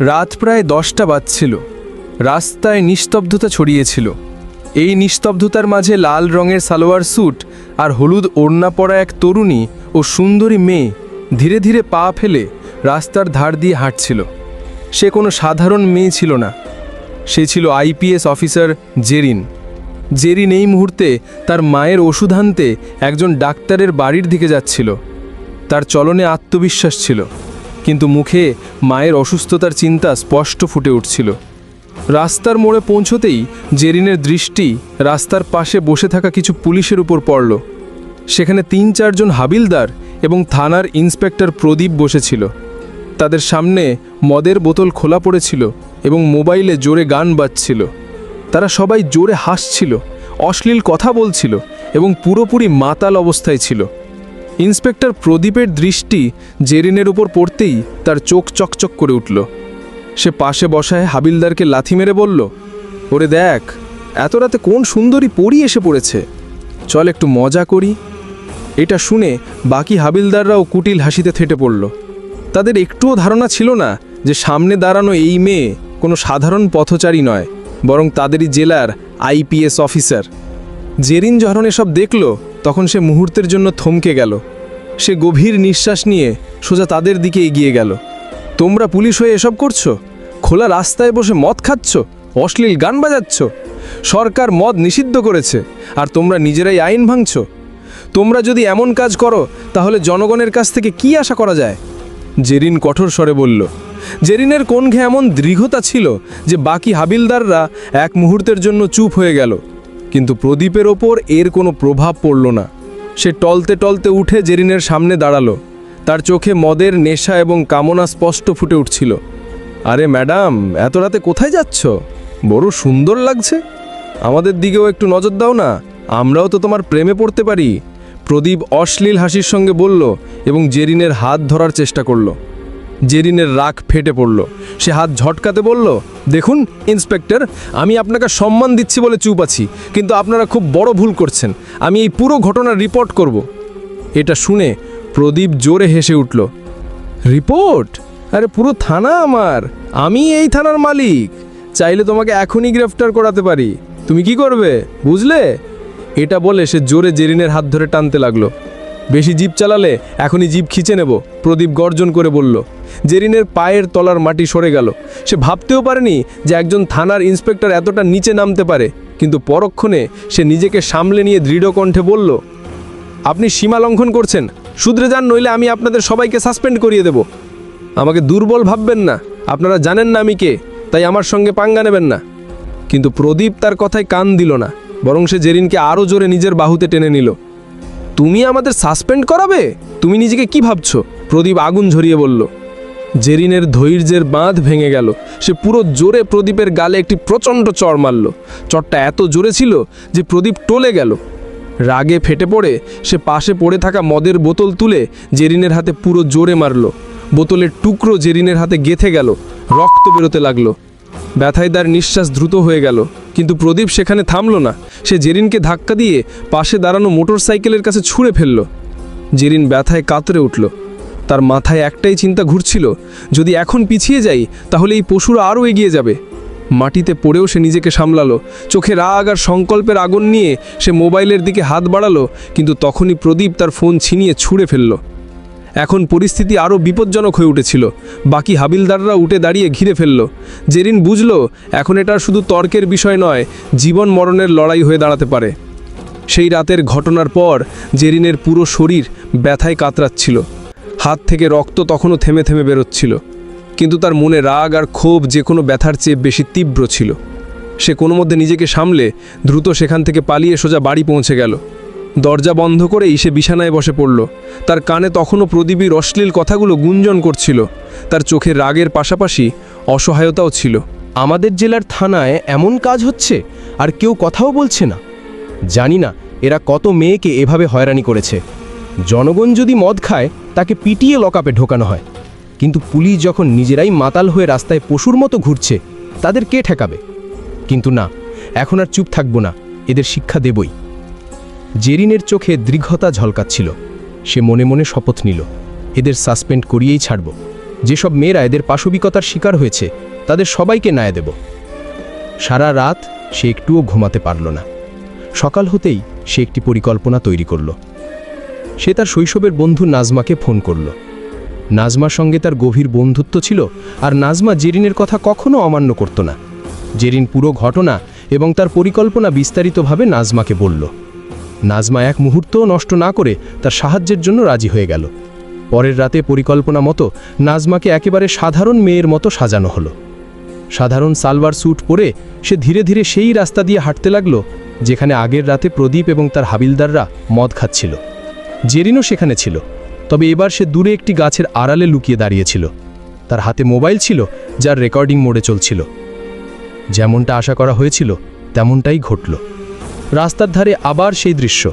রাত প্রায় দশটা বাজছিল। রাস্তায় নিস্তব্ধতা ছড়িয়েছিল। এই নিস্তব্ধতার মাঝে লাল রঙের সালোয়ার স্যুট আর হলুদ ওড়না পরা এক তরুণী ও সুন্দরী মেয়ে ধীরে ধীরে পা ফেলে রাস্তার ধার দিয়ে হাঁটছিল। সে কোনো সাধারণ মেয়ে ছিল না। সে ছিল আইপিএস অফিসার জেরিন। জেরিন এই মুহূর্তে তার মায়ের ওষুধ আনতে একজন ডাক্তারের বাড়ির দিকে যাচ্ছিল। তার চলনে আত্মবিশ্বাস ছিল। কিন্তু মুখে মায়ের অসুস্থতার চিন্তা স্পষ্ট ফুটে উঠছিল। রাস্তার মোড়ে পৌঁছতেই জেরিনের দৃষ্টি রাস্তার পাশে বসে থাকা কিছু পুলিশের উপর পড়ল। সেখানে তিন চারজন হাবিলদার এবং থানার ইন্সপেক্টর প্রদীপ বসেছিল। তাদের সামনে মদের বোতল খোলা পড়েছিল এবং মোবাইলে জোরে গান বাজছিল। তারা সবাই জোরে হাসছিল, অশ্লীল কথা বলছিল এবং পুরোপুরি মাতাল অবস্থায় ছিল। ইন্সপেক্টর প্রদীপের দৃষ্টি জেরিনের উপর পড়তেই তার চোখ চকচক করে উঠল। সে পাশে বসায় হাবিলদারকে লাথি মেরে বলল, ওরে দেখ, এত রাতে কোন সুন্দরী পরি এসে পড়েছে। চল একটু মজা করি। এটা শুনে বাকি হাবিলদাররাও কুটিল হাসিতে থেটে পড়ল। তাদের একটুও ধারণা ছিল না যে সামনে দাঁড়ানো এই মেয়ে কোনো সাধারণ পথচারী নয়, বরং তাদেরই জেলার আইপিএস অফিসার। জেরিন যখন এসব দেখল, তখন সে মুহূর্তের জন্য থমকে গেল। সে গভীর নিঃশ্বাস নিয়ে সোজা তাদের দিকে এগিয়ে গেল। তোমরা পুলিশ হয়ে এসব করছ? খোলা রাস্তায় বসে মদ খাচ্ছ? অশ্লীল গান বাজাচ্ছ? সরকার মদ নিষিদ্ধ করেছে, আর তোমরা নিজেরাই আইন ভাঙছ? তোমরা যদি এমন কাজ করো, তাহলে জনগণের কাছ থেকে কি আশা করা যায়? জেরিন কঠোর স্বরে বলল, জেরিনের কণ্ঠে এমন দৃঢ়তা ছিল যে বাকি হাবিলদাররা এক মুহূর্তের জন্য চুপ হয়ে গেল। কিন্তু প্রদীপের ওপর এর কোনো প্রভাব পড়ল না। সে টলতে টলতে উঠে জেরিনের সামনে দাঁড়াল। তার চোখে মদের নেশা এবং কামনা স্পষ্ট ফুটে উঠছিল। আরে ম্যাডাম, এত রাতে কোথায় যাচ্ছ? বড় সুন্দর লাগছে। আমাদের দিকেও একটু নজর দাও না। আমরাও তো তোমার প্রেমে পড়তে পারি। প্রদীপ অশ্লীল হাসির সঙ্গে বলল এবং জেরিনের হাত ধরার চেষ্টা করল। জেরিনের রাগ ফেটে পড়ল। সে হাত ঝটকাতে বলল, দেখুন, ইন্সপেক্টর, আমি আপনাকে সম্মান দিচ্ছি বলে চুপ আছি, কিন্তু আপনারা খুব বড় ভুল করছেন। আমি এই পুরো ঘটনার রিপোর্ট করব। এটা শুনে প্রদীপ জোরে হেসে উঠল, রিপোর্ট? আরে পুরো থানা আমার। আমি এই থানার মালিক। চাইলে তোমাকে এখনই গ্রেফতার করাতে পারি। তুমি কি করবে, বুঝলে? এটা বলে সে জোরে জেরিনের হাত ধরে টানতে লাগল। বেশি জিপ চালালে এখনই জিপ খিচে নেব, প্রদীপ গর্জন করে বলল। জেরিনের পায়ের তলার মাটি সরে গেল। সে ভাবতেও পারেনি যে একজন থানার ইন্সপেক্টর এতটা নিচে নামতে পারে, কিন্তু পরক্ষণে সে নিজেকে সামলে নিয়ে দৃঢ় কণ্ঠে বলল, আপনি সীমা লঙ্ঘন করছেন। শুধরে যান, নইলে আমি আপনাদের সবাইকে সাসপেন্ড করিয়ে দেব। আমাকে দুর্বল ভাববেন না। আপনারা জানেন না আমি কে, তাই আমার সঙ্গে পাঙ্গা নেবেন না। কিন্তু প্রদীপ তার কথায় কান দিল না, বরং সে জেরিনকে আরও জোরে নিজের বাহুতে টেনে নিল। তুমি আমাদের সাসপেন্ড করাবে? তুমি নিজেকে কি ভাবছ? প্রদীপ আগুন ঝরিয়ে বলল। জেরিনের ধৈর্যের বাঁধ ভেঙে গেল। সে পুরো জোরে প্রদীপের গালে একটি প্রচণ্ড চড় মারল। চড়টা এত জোরে ছিল যে প্রদীপ টলে গেল। রাগে ফেটে পড়ে সে পাশে পড়ে থাকা মদের বোতল তুলে জেরিনের হাতে পুরো জোরে মারল। বোতলের টুকরো জেরিনের হাতে গেথে গেল। রক্ত বেরোতে লাগল। ব্যথায় তার নিঃশ্বাস দ্রুত হয়ে গেল, কিন্তু প্রদীপ সেখানে থামল না। সে জেরিনকে ধাক্কা দিয়ে পাশে দাঁড়ানো মোটর সাইকেলের কাছে ছুঁড়ে ফেলল। জেরিন ব্যথায় কাতরে উঠল। তার মাথায় একটাই চিন্তা ঘুরছিল, যদি এখন পিছিয়ে যাই, তাহলে এই পশুরা আরও এগিয়ে যাবে। মাটিতে পড়েও সে নিজেকে সামলালো। চোখে রাগ আর সংকল্পের আগুন নিয়ে সে মোবাইলের দিকে হাত বাড়ালো, কিন্তু তখনই প্রদীপ তার ফোন ছিনিয়ে ছুঁড়ে ফেলল। এখন পরিস্থিতি আরও বিপজ্জনক হয়ে উঠেছিল। বাকি হাবিলদাররা উঠে দাঁড়িয়ে ঘিরে ফেলল। জেরিন বুঝল, এখন এটা শুধু তর্কের বিষয় নয়, জীবন মরণের লড়াই হয়ে দাঁড়াতে পারে। সেই রাতের ঘটনার পর জেরিনের পুরো শরীর ব্যথায় কাতরাচ্ছিল। হাত থেকে রক্ত তখনও থেমে থেমে বেরোচ্ছিল। কিন্তু তার মনে রাগ আর ক্ষোভ যে কোনো ব্যথার চেয়ে বেশি তীব্র ছিল। সে কোনো মধ্যে নিজেকে সামলে দ্রুত সেখান থেকে পালিয়ে সোজা বাড়ি পৌঁছে গেল। দরজা বন্ধ করেই সে বিছানায় বসে পড়ল। তার কানে তখনও প্রদীপীর অশ্লীল কথাগুলো গুঞ্জন করছিল। তার চোখে রাগের পাশাপাশি অসহায়তাও ছিল। আমাদের জেলার থানায় এমন কাজ হচ্ছে, আর কেউ কথাও বলছে না। জানি না এরা কত মেয়েকে এভাবে হয়রানি করেছে। জনগণ যদি মদ খায়, তাকে পিটিয়ে লকাপে ঢোকানো হয়। কিন্তু পুলিশ যখন নিজেরাই মাতাল হয়ে রাস্তায় পশুর মতো ঘুরছে, তাদের কে ঠেকাবে? কিন্তু না, এখন আর চুপ থাকব না, এদের শিক্ষা দেবই। জেরিনের চোখে দৃঢ়তা ঝলকাচ্ছিল। সে মনে মনে শপথ নিল, এদের সাসপেন্ড করিয়েই ছাড়ব। যেসব মেয়েরা এদের পাশবিকতার শিকার হয়েছে, তাদের সবাইকে ন্যায় দেব। সারা রাত সে একটুও ঘুমাতে পারল না। সকাল হতেই সে একটি পরিকল্পনা তৈরি করল। সে তার শৈশবের বন্ধু নাজমাকে ফোন করল। নাজমার সঙ্গে তার গভীর বন্ধুত্ব ছিল, আর নাজমা জেরিনের কথা কখনো অমান্য করত না। জেরিন পুরো ঘটনা এবং তার পরিকল্পনা বিস্তারিতভাবে নাজমাকে বলল। নাজমা এক মুহূর্তও নষ্ট না করে তার সাহায্যের জন্য রাজি হয়ে গেল। পরের রাতে পরিকল্পনা মতো নাজমাকে একেবারে সাধারণ মেয়ের মতো সাজানো হলো। সাধারণ সালবার স্যুট পরে সে ধীরে ধীরে সেই রাস্তা দিয়ে হাঁটতে লাগল, যেখানে আগের রাতে প্রদীপ এবং তার হাবিলদাররা মদ খাচ্ছিল। জেরিনও সেখানে ছিল, তবে এবার সে দূরে একটি গাছের আড়ালে লুকিয়ে দাঁড়িয়েছিল। তার হাতে মোবাইল ছিল, যার রেকর্ডিং মোডে চলছিল। যেমনটা আশা করা হয়েছিল, তেমনটাই ঘটল। রাস্তার ধারে আবার সেই দৃশ্য।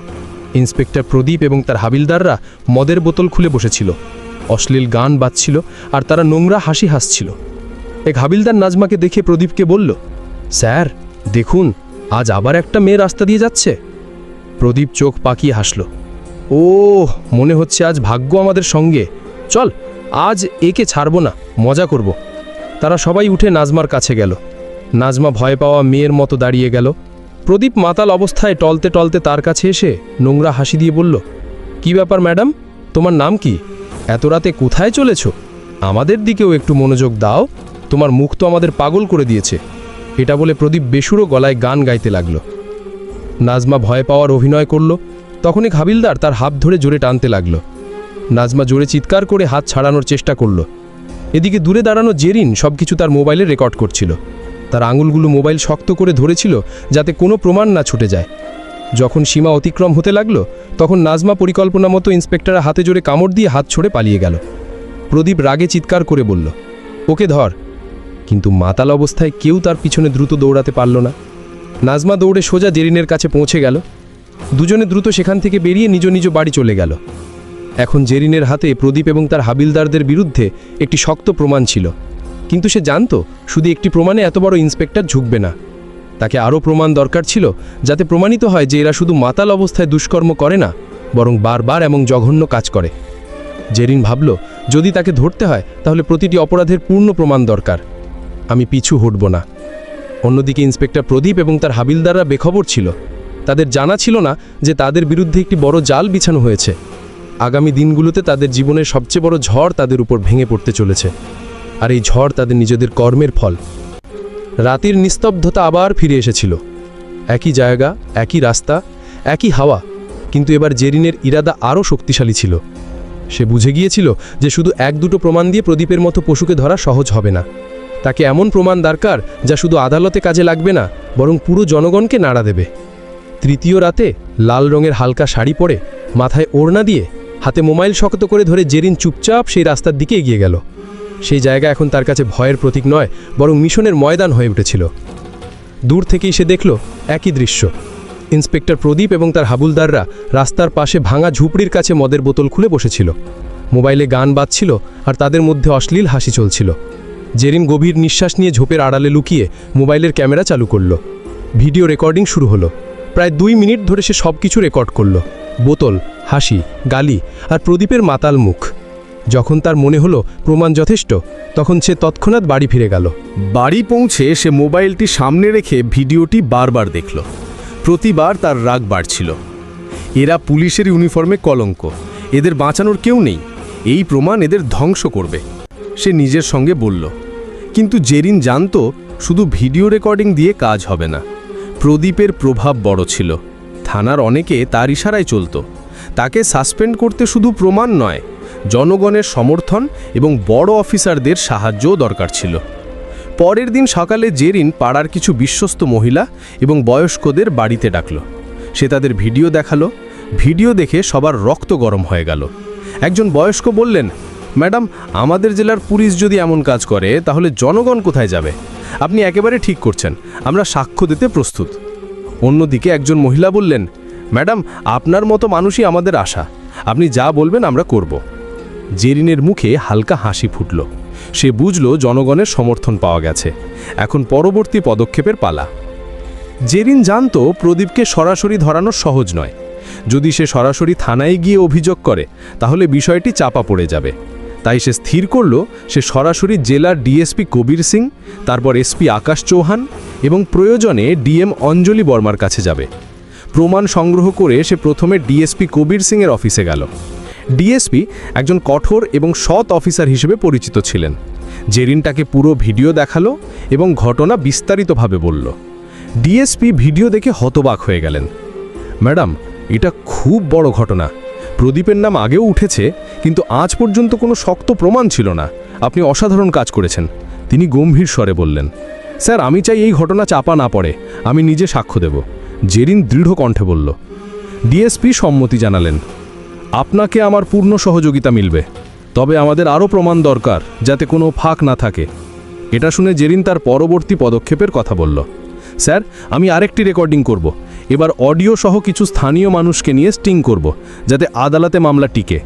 ইন্সপেক্টর প্রদীপ এবং তার হাবিলদাররা মদের বোতল খুলে বসেছিল। অশ্লীল গান বাজছিল আর তারা নোংরা হাসি হাসছিল। এক হাবিলদার নাজমাকে দেখে প্রদীপকে বলল, স্যার, দেখুন, আজ আবার একটা মেয়ে রাস্তা দিয়ে যাচ্ছে। প্রদীপ চোখ পাকিয়ে হাসল ও মনে হচ্ছে আজ ভাগ্য আমাদের সঙ্গে। চল, আজ একে ছাড়ব না, মজা করব। তারা সবাই উঠে নাজমার কাছে গেল। নাজমা ভয় পাওয়া মেয়ের মতো দাঁড়িয়ে গেল। প্রদীপ মাতাল অবস্থায় টলতে টলতে তার কাছে এসে নোংরা হাসি দিয়ে বলল, কি ব্যাপার ম্যাডাম? তোমার নাম কি? এত রাতে কোথায় চলেছ? আমাদের দিকেও একটু মনোযোগ দাও। তোমার মুখ তো আমাদের পাগল করে দিয়েছে। এটা বলে প্রদীপ বেসুরো গলায় গান গাইতে লাগল। নাজমা ভয় পাওয়ার অভিনয় করল। তখনই হাবিলদার তার হাত ধরে জোরে টানতে লাগল। নাজমা জোরে চিৎকার করে হাত ছাড়ানোর চেষ্টা করল। এদিকে দূরে দাঁড়ানো জেরিন সবকিছু তার মোবাইলে রেকর্ড করছিল। তার আঙুলগুলো মোবাইল শক্ত করে ধরেছিল যাতে কোনো প্রমাণ না ছুটে যায়। যখন সীমা অতিক্রম হতে লাগল, তখন নাজমা পরিকল্পনা মতো ইন্সপেক্টর হাতে জোরে কামড় দিয়ে হাত ছড়ে পালিয়ে গেল। প্রদীপ রাগে চিৎকার করে বলল, ওকে ধর, কিন্তু মাতাল অবস্থায় কেউ তার পিছনে দ্রুত দৌড়াতে পারল না। নাজমা দৌড়ে সোজা জেরিনের কাছে পৌঁছে গেল। দুজনে দ্রুত সেখান থেকে বেরিয়ে নিজ নিজ বাড়ি চলে গেল। এখন জেরিনের হাতে প্রদীপ এবং তার হাবিলদারদের বিরুদ্ধে একটি শক্ত প্রমাণ ছিল। কিন্তু সে জানতো, শুধু একটি প্রমাণে এত বড় ইন্সপেক্টর ঝুঁকবে না। তাকে আরও প্রমাণ দরকার ছিল, যাতে প্রমাণিত হয় যে এরা শুধু মাতাল অবস্থায় দুষ্কর্ম করে না, বরং বারবার এবং জঘন্য কাজ করে। জেরিন ভাবল, যদি তাকে ধরতে হয়, তাহলে প্রতিটি অপরাধের পূর্ণ প্রমাণ দরকার। আমি পিছু হটব না। অন্যদিকে ইন্সপেক্টর প্রদীপ এবং তার হাবিলদাররা বেখবর ছিল। তাদের জানা ছিল না যে তাদের বিরুদ্ধে একটি বড় জাল বিছানো হয়েছে। আগামী দিনগুলোতে তাদের জীবনের সবচেয়ে বড় ঝড় তাদের উপর ভেঙে পড়তে চলেছে। আর এই ঝড় তাদের নিজেদের কর্মের ফল। রাতের নিস্তব্ধতা আবার ফিরে এসেছিল। একই জায়গা, একই রাস্তা, একই হাওয়া, কিন্তু এবার জেরিনের ইরাদা আরও শক্তিশালী ছিল। সে বুঝে গিয়েছিল যে শুধু এক দুটো প্রমাণ দিয়ে প্রদীপের মতো পশুকে ধরা সহজ হবে না। তাকে এমন প্রমাণ দরকার যা শুধু আদালতে কাজে লাগবে না, বরং পুরো জনগণকে নাড়া দেবে। তৃতীয় রাতে লাল রঙের হালকা শাড়ি পরে মাথায় ওড়না দিয়ে হাতে মোবাইল শক্ত করে ধরে জেরিন চুপচাপ সেই রাস্তার দিকে এগিয়ে গেল। সেই জায়গা এখন তার কাছে ভয়ের প্রতীক নয়, বরং মিশনের ময়দান হয়ে উঠেছিল। দূর থেকেই সে দেখল একই দৃশ্য। ইন্সপেক্টর প্রদীপ এবং তার হাবুলদাররা রাস্তার পাশে ভাঙা ঝুপড়ির কাছে মদের বোতল খুলে বসেছিল। মোবাইলে গান বাজছিল আর তাদের মধ্যে অশ্লীল হাসি চলছিল। জেরিন গভীর নিঃশ্বাস নিয়ে ঝোপের আড়ালে লুকিয়ে মোবাইলের ক্যামেরা চালু করল। ভিডিও রেকর্ডিং শুরু হলো। প্রায় দুই মিনিট ধরে সে সব কিছু রেকর্ড করল। বোতল, হাসি, গালি আর প্রদীপের মাতাল মুখ। যখন তার মনে হলো প্রমাণ যথেষ্ট, তখন সে তৎক্ষণাৎ বাড়ি ফিরে গেল। বাড়ি পৌঁছে সে মোবাইলটি সামনে রেখে ভিডিওটি বারবার দেখল। প্রতিবার তার রাগ বাড়ছিল। এরা পুলিশের ইউনিফর্মে কলঙ্ক। এদের বাঁচানোর কেউ নেই। এই প্রমাণ এদের ধ্বংস করবে। সে নিজের সঙ্গে বলল, কিন্তু জেরিন জানতো শুধু ভিডিও রেকর্ডিং দিয়ে কাজ হবে না। প্রদীপের প্রভাব বড় ছিল। থানার অনেকে তার ইশারায় চলতো। তাকে সাসপেন্ড করতে শুধু প্রমাণ নয় জনগণের সমর্থন এবং বড় অফিসারদের সাহায্যও দরকার ছিল। পরের দিন সকালে জেরিন পাড়ার কিছু বিশ্বস্ত মহিলা এবং বয়স্কদের বাড়িতে ডাকল। সে তাদের ভিডিও দেখাল। ভিডিও দেখে সবার রক্ত গরম হয়ে গেল। একজন বয়স্ক বললেন, ম্যাডাম, আমাদের জেলার পুলিশ যদি এমন কাজ করে, তাহলে জনগণ কোথায় যাবে? আপনি একেবারে ঠিক করছেন। আমরা সাক্ষ্য দিতে প্রস্তুত। অন্যদিকে একজন মহিলা বললেন, ম্যাডাম, আপনার মতো মানুষই আমাদের আশা। আপনি যা বলবেন আমরা করব। জেরিনের মুখে হালকা হাসি ফুটল। সে বুঝল জনগণের সমর্থন পাওয়া গেছে। এখন পরবর্তী পদক্ষেপের পালা। জেরিন জানত প্রদীপকে সরাসরি ধরানো সহজ নয়। যদি সে সরাসরি থানায় গিয়ে অভিযোগ করে, তাহলে বিষয়টি চাপা পড়ে যাবে। তাই সে স্থির করল, সে সরাসরি জেলার ডিএসপি কবির সিং, তারপর এসপি আকাশ চৌহান এবং প্রয়োজনে ডিএম অঞ্জলি বর্মার কাছে যাবে। প্রমাণ সংগ্রহ করে সে প্রথমে ডিএসপি কবির সিংয়ের অফিসে গেল। ডিএসপি একজন কঠোর এবং সৎ অফিসার হিসেবে পরিচিত ছিলেন। জেরিন তাকে পুরো ভিডিও দেখাল এবং ঘটনা বিস্তারিতভাবে বলল। ডিএসপি ভিডিও দেখে হতবাক হয়ে গেলেন। ম্যাডাম, এটা খুব বড় ঘটনা। প্রদীপের নাম আগেও উঠেছে, কিন্তু আজ পর্যন্ত কোনো শক্ত প্রমাণ ছিল না। আপনি অসাধারণ কাজ করেছেন। তিনি গম্ভীর স্বরে বললেন, স্যার, আমি চাই এই ঘটনা চাপা না পড়ে। আমি নিজে সাক্ষ্য দেব। জেরিন দৃঢ় কণ্ঠে বলল। ডিএসপি সম্মতি জানালেন। আপনাকে আমার পূর্ণ সহযোগিতা মিলবে। তবে আমাদের আরও প্রমাণ দরকার, যাতে কোনো ফাঁক না থাকে। এটা শুনে জেরিন তার পরবর্তী পদক্ষেপের কথা বলল। স্যার, আমি আরেকটি রেকর্ডিং করব। এবার অডিও সহ কিছু স্থানীয় মানুষকে নিয়ে স্টিং করব, যাতে আদালতে মামলা টিকে।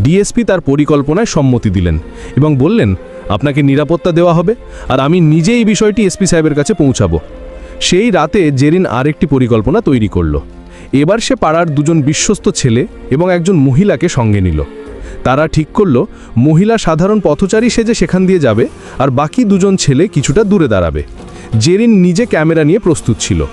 ডিএসপি তার পরিকল্পনায় সম্মতি দিলেন এবং বললেন, আপনাকে নিরাপত্তা দেওয়া হবে আর আমি নিজেই বিষয়টি এসপি সাহেবের কাছে পৌঁছাবো। সেই রাতে জেরিন আরেকটি পরিকল্পনা তৈরি করল। এবার সে পাড়ার দুজন বিশ্বস্ত ছেলে এবং একজন মহিলাকে সঙ্গে নিল। তারা ঠিক করল, মহিলা সাধারণ পথচারী সেজে সেখান দিয়ে যাবে আর বাকি দুজন ছেলে কিছুটা দূরে দাঁড়াবে। জেরিন নিজে ক্যামেরা নিয়ে প্রস্তুত ছিল।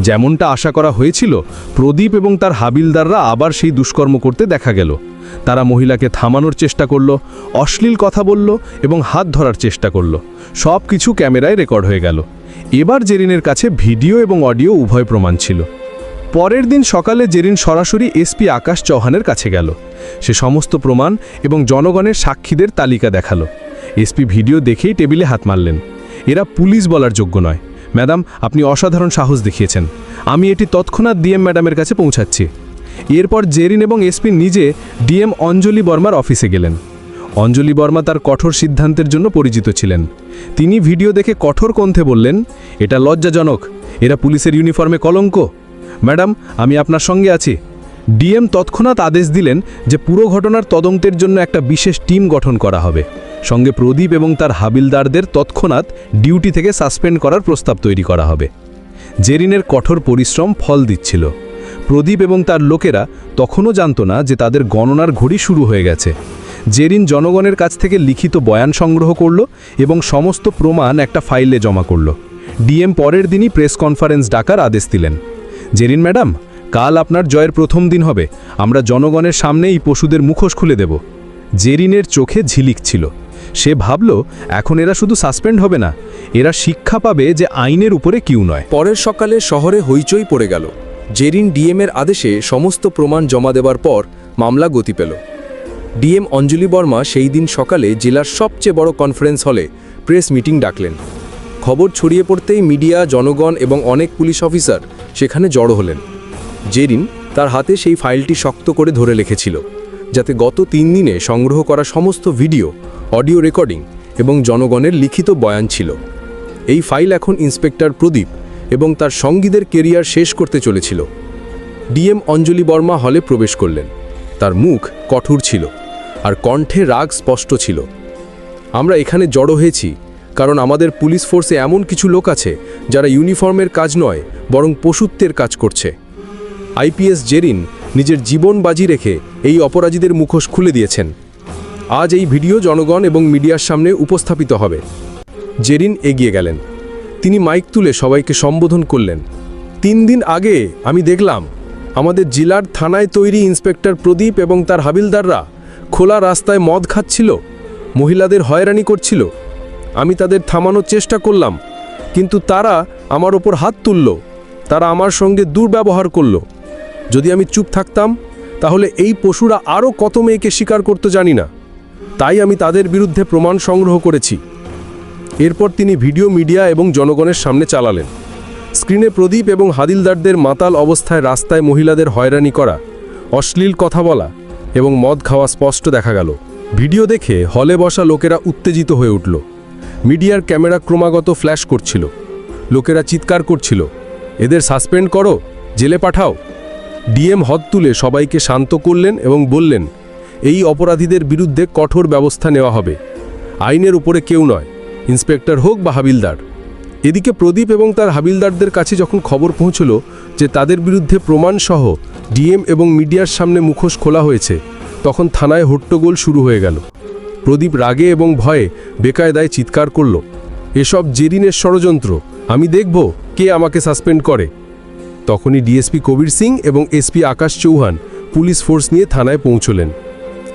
যেমনটা আশা করা হয়েছিল, প্রদীপ এবং তার হাবিলদাররা আবার সেই দুষ্কর্ম করতে দেখা গেল। তারা মহিলাকে থামানোর চেষ্টা করল, অশ্লীল কথা বলল এবং হাত ধরার চেষ্টা করল। সব কিছু ক্যামেরায় রেকর্ড হয়ে গেল। এবার জেরিনের কাছে ভিডিও এবং অডিও উভয় প্রমাণ ছিল। পরের দিন সকালে জেরিন সরাসরি এসপি আকাশ চৌহানের কাছে গেল, সে সমস্ত প্রমাণ এবং জনগণের সাক্ষীদের তালিকা দেখাল। এসপি ভিডিও দেখেই টেবিলে হাত মারলেন। এরা পুলিশ বলার যোগ্য নয়। ম্যাডাম, আপনি অসাধারণ সাহস দেখিয়েছেন। আমি এটি তৎক্ষণাৎ ডিএম ম্যাডামের কাছে পৌঁছাচ্ছি। এরপর জেরিন এবং এসপি নিজে ডিএম অঞ্জলি বর্মার অফিসে গেলেন। অঞ্জলি বর্মা তার কঠোর সিদ্ধান্তের জন্য পরিচিত ছিলেন। তিনি ভিডিও দেখে কঠোর কণ্ঠে বললেন, এটা লজ্জাজনক। এরা পুলিশের ইউনিফর্মে কলঙ্ক। ম্যাডাম, আমি আপনার সঙ্গে আছি। ডিএম তৎক্ষণাৎ আদেশ দিলেন যে পুরো ঘটনার তদন্তের জন্য একটা বিশেষ টিম গঠন করা হবে। সঙ্গে প্রদীপ এবং তার হাবিলদারদের তৎক্ষণাৎ ডিউটি থেকে সাসপেন্ড করার প্রস্তাব তৈরি করা হবে। জেরিনের কঠোর পরিশ্রম ফল দিচ্ছিল। প্রদীপ এবং তার লোকেরা তখনও জানত না যে তাদের গণনার ঘড়ি শুরু হয়ে গেছে। জেরিন জনগণের কাছ থেকে লিখিত বয়ান সংগ্রহ করল এবং সমস্ত প্রমাণ একটা ফাইলে জমা করল। ডিএম পরের দিনই প্রেস কনফারেন্স ডাকার আদেশ দিলেন। জেরিন ম্যাডাম, কাল আপনার জয়ের প্রথম দিন হবে। আমরা জনগণের সামনে এই পশুদের মুখোশ খুলে দেব। জেরিনের চোখে ঝিলিক ছিল। সে ভাবল, এখন এরা শুধু সাসপেন্ড হবে না, এরা শিক্ষা পাবে যে আইনের উপরে কিউ নয়। পরের সকালে শহরে হইচই পড়ে গেল। জেরিন ডিএমের আদেশে সমস্ত প্রমাণ জমা দেবার পর মামলা গতি পেল। ডিএম অঞ্জলি বর্মা সেই দিন সকালে জেলার সবচেয়ে বড় কনফারেন্স হলে প্রেস মিটিং ডাকলেন। খবর ছড়িয়ে পড়তেই মিডিয়া, জনগণ এবং অনেক পুলিশ অফিসার সেখানে জড়ো হলেন। জেরিন তার হাতে সেই ফাইলটি শক্ত করে ধরে লিখেছিল যাতে গত তিন দিনে সংগ্রহ করা সমস্ত ভিডিও, অডিও রেকর্ডিং এবং জনগণের লিখিত বয়ান ছিল। এই ফাইল এখন ইন্সপেক্টর প্রদীপ এবং তার সঙ্গীদের কেরিয়ার শেষ করতে চলেছিল। ডিএম অঞ্জলি বর্মা হলে প্রবেশ করলেন। তার মুখ কঠোর ছিল আর কণ্ঠে রাগ স্পষ্ট ছিল। আমরা এখানে জড়ো হয়েছি কারণ আমাদের পুলিশ ফোর্সে এমন কিছু লোক আছে যারা ইউনিফর্মের কাজ নয়, বরং পশুত্বের কাজ করছে। আইপিএস জেরিন নিজের জীবন বাজি রেখে এই অপরাধীদের মুখোশ খুলে দিয়েছেন। আজ এই ভিডিও জনগণ এবং মিডিয়ার সামনে উপস্থাপিত হবে। জেরিন এগিয়ে গেলেন। তিনি মাইক তুলে সবাইকে সম্বোধন করলেন। তিন দিন আগে আমি দেখলাম, আমাদের জেলার থানায় তৈরি ইন্সপেক্টর প্রদীপ এবং তার হাবিলদাররা খোলা রাস্তায় মদ খাচ্ছিল। মহিলাদের হয়রানি করছিল। আমি তাদের থামানোর চেষ্টা করলাম, কিন্তু তারা আমার ওপর হাত তুলল। তারা আমার সঙ্গে দুর্ব্যবহার করল। যদি আমি চুপ থাকতাম, তাহলে এই পশুরা আরও কত মেয়েকে স্বীকার করতে জানি না। তাই আমি তাদের বিরুদ্ধে প্রমাণ সংগ্রহ করেছি। এরপর তিনি ভিডিও মিডিয়া এবং জনগণের সামনে চালালেন। স্ক্রিনে প্রদীপ এবং হাদিলদারদের মাতাল অবস্থায় রাস্তায় মহিলাদের হয়রানি করা, অশ্লীল কথা বলা এবং মদ খাওয়া স্পষ্ট দেখা গেল। ভিডিও দেখে হলে বসা লোকেরা উত্তেজিত হয়ে উঠল। মিডিয়ার ক্যামেরা ক্রমাগত ফ্ল্যাশ করছিল। লোকেরা চিৎকার করছিল। এদের সাসপেন্ড করো, জেলে পাঠাও। ডিএম হদ তুলে সবাইকে শান্ত করলেন এবং বললেন, এই অপরাধীদের বিরুদ্ধে কঠোর ব্যবস্থা নেওয়া হবে। আইনের উপরে কেউ নয়, ইন্সপেক্টর হোক বা হাবিলদার। এদিকে প্রদীপ এবং তার হাবিলদারদের কাছে যখন খবর পৌঁছল যে তাদের বিরুদ্ধে প্রমাণসহ ডিএম এবং মিডিয়ার সামনে মুখোশ খোলা হয়েছে, তখন থানায় হট্টগোল শুরু হয়ে গেল। প্রদীপ রাগে এবং ভয়ে বেকায়দায় চিৎকার করল, এসব জেরিনের ষড়যন্ত্র, আমি দেখব কে আমাকে সাসপেন্ড করে। তখনই ডিএসপি কবির সিং এবং SP Akash Chauhan police force নিয়ে থানায় পৌঁছলেন।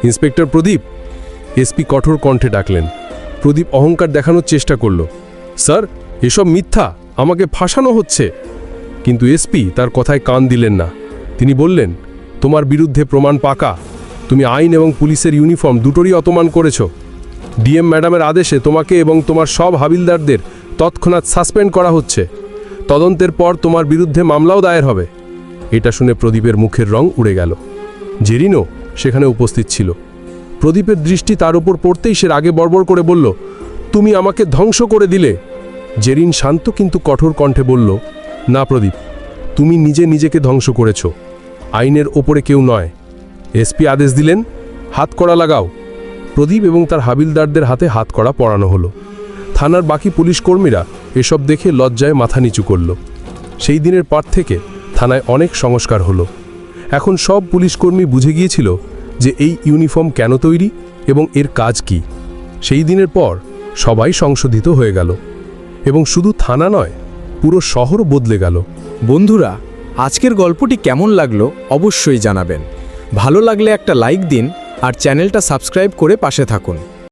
ইন্সপেক্টর প্রদীপ, এসপি কঠোর কণ্ঠে ডাকলেন। প্রদীপ অহংকার দেখানোর চেষ্টা করল, স্যার, এসব মিথ্যা, আমাকে ফাঁসানো হচ্ছে। কিন্তু এসপি তার কথায় কান দিলেন না। তিনি বললেন, তোমার বিরুদ্ধে প্রমাণ পাকা তুমি আইন এবং পুলিশের ইউনিফর্ম দুটোরই অপমান করেছ। ডিএম ম্যাডামের আদেশে তোমাকে এবং তোমার সব হাবিলদারদের তৎক্ষণাৎ সাসপেন্ড করা হচ্ছে। তদন্তের পর তোমার বিরুদ্ধে মামলাও দায়ের হবে। এটা শুনে প্রদীপের মুখের রং উড়ে গেল। জেরিনো সেখানে উপস্থিত ছিল। প্রদীপের দৃষ্টি তার উপর পড়তেই সে আগে বর্বর করে বলল, তুমি আমাকে ধ্বংস করে দিলে। জেরিন শান্ত কিন্তু কঠোর কণ্ঠে বলল, না প্রদীপ, তুমি নিজে নিজেকে ধ্বংস করেছ। আইনের ওপরে কেউ নয়। এসপি আদেশ দিলেন, হাত করা লাগাও। প্রদীপ এবং তার হাবিলদারদের হাতে হাত করা পড়ানো হলো। থানার বাকি পুলিশ কর্মীরা এসব দেখে লজ্জায় মাথা নিচু করল। সেই দিনের পর থেকে থানায় অনেক সংস্কার হলো। এখন সব পুলিশকর্মী বুঝে গিয়েছিল যে এই ইউনিফর্ম কেন তৈরি এবং এর কাজ কি। সেই দিনের পর সবাই সংশোধিত হয়ে গেল এবং শুধু থানা নয়, পুরো শহর বদলে গেল। বন্ধুরা, আজকের গল্পটি কেমন লাগল অবশ্যই জানাবেন। ভালো লাগলে একটা লাইক দিন আর চ্যানেলটা সাবস্ক্রাইব করে পাশে থাকুন।